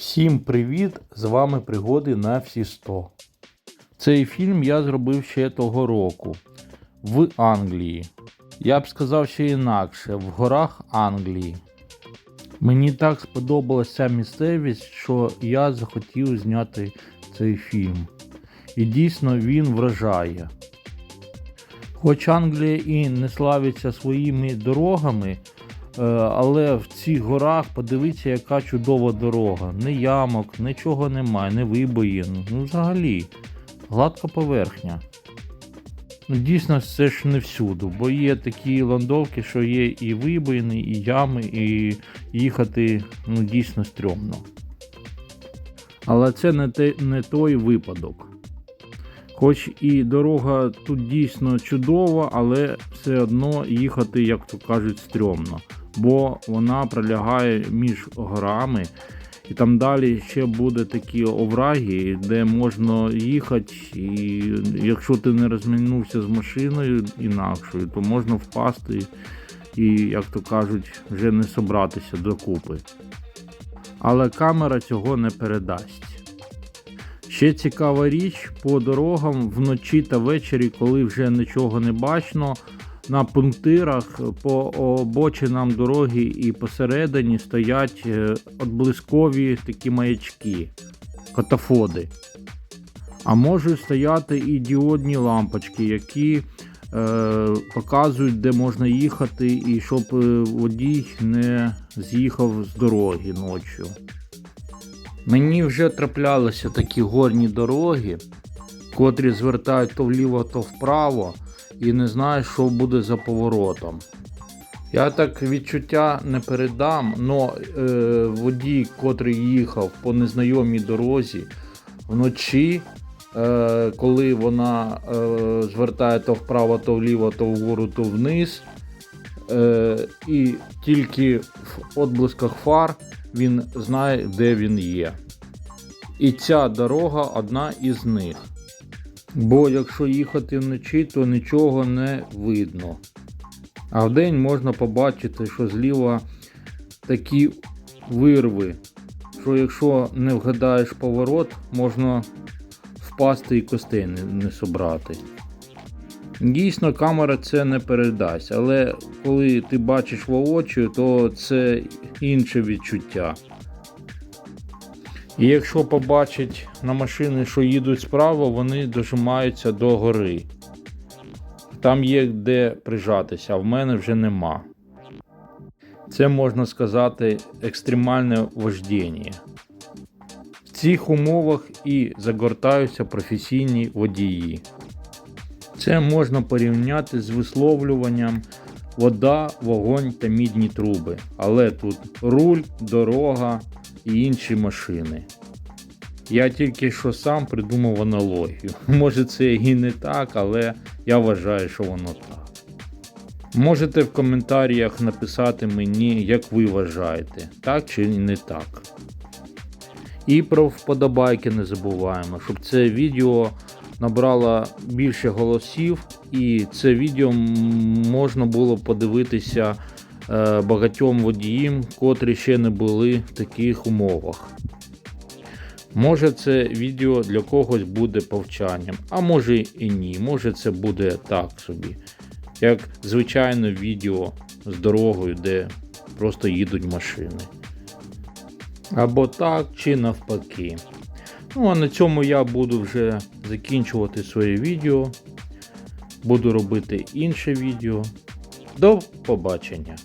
Всім привіт! З вами пригоди на всі 100. Цей фільм я зробив ще того року в Англії. Я б сказав ще інакше, в горах Англії. Мені так сподобалася місцевість, що я захотів зняти цей фільм. І дійсно він вражає. Хоч Англія і не славиться своїми дорогами, Але в цих горах подивіться, яка чудова дорога. Ні ямок, нічого немає, не вибоїн. Ну, взагалі, гладка поверхня. Ну, дійсно, це ж не всюди, бо є такі ландовки, що є і вибоїни, і ями, і їхати ну, дійсно стрьомно. Але це не, те, не той випадок. Хоч і дорога тут дійсно чудова, але все одно їхати, як то кажуть, стрьомно бо вона пролягає між горами. І там далі ще буде такі овраги, де можна їхати, і якщо ти не розмінувся з машиною інакшою, то можна впасти і, як то кажуть, вже не собратися докупи. Але камера цього не передасть. Ще цікава річ по дорогам вночі та ввечері, коли вже нічого не бачно, на пунктирах по обочинам дороги і посередині стоять отблискові такі маячки, катафоди. А можуть стояти і діодні лампочки, які е, показують, де можна їхати, і щоб водій не з'їхав з дороги ночі. Мені вже траплялися такі горні дороги, котрі звертають то вліво, то вправо і не знаєш, що буде за поворотом. Я так відчуття не передам, але водій, котрий їхав по незнайомій дорозі вночі, е, коли вона е, звертає то вправо, то вліво, то вгору, то вниз. Е, І тільки в отблисках фар він знає, де він є. І ця дорога одна із них. Бо якщо їхати вночі, то нічого не видно. А вдень можна побачити, що зліва такі вирви, що якщо не вгадаєш поворот, можна впасти і костей не, не собрати. Дійсно, камера це не передасть, але коли ти бачиш воочію, то це інше відчуття. І якщо побачать на машини, що їдуть справа, вони дожимаються до гори. Там є де прижатися, а в мене вже нема. Це можна сказати екстремальне вождіння. В цих умовах і загортаються професійні водії. Це можна порівняти з висловлюванням вода, вогонь та мідні труби. Але тут руль, дорога і інші машини. Я тільки що сам придумав аналогію. Може це і не так, але я вважаю, що воно так. Можете в коментарях написати мені, як ви вважаєте, так чи не так. І про вподобайки не забуваємо, щоб це відео набрало більше голосів, і це відео можна було подивитися багатьом водіїм, котрі ще не були в таких умовах. Може це відео для когось буде повчанням, а може і ні. Може це буде так собі. Як звичайне відео з дорогою, де просто їдуть машини. Або так, чи навпаки. Ну, а на цьому я буду вже закінчувати своє відео. Буду робити інше відео. До побачення!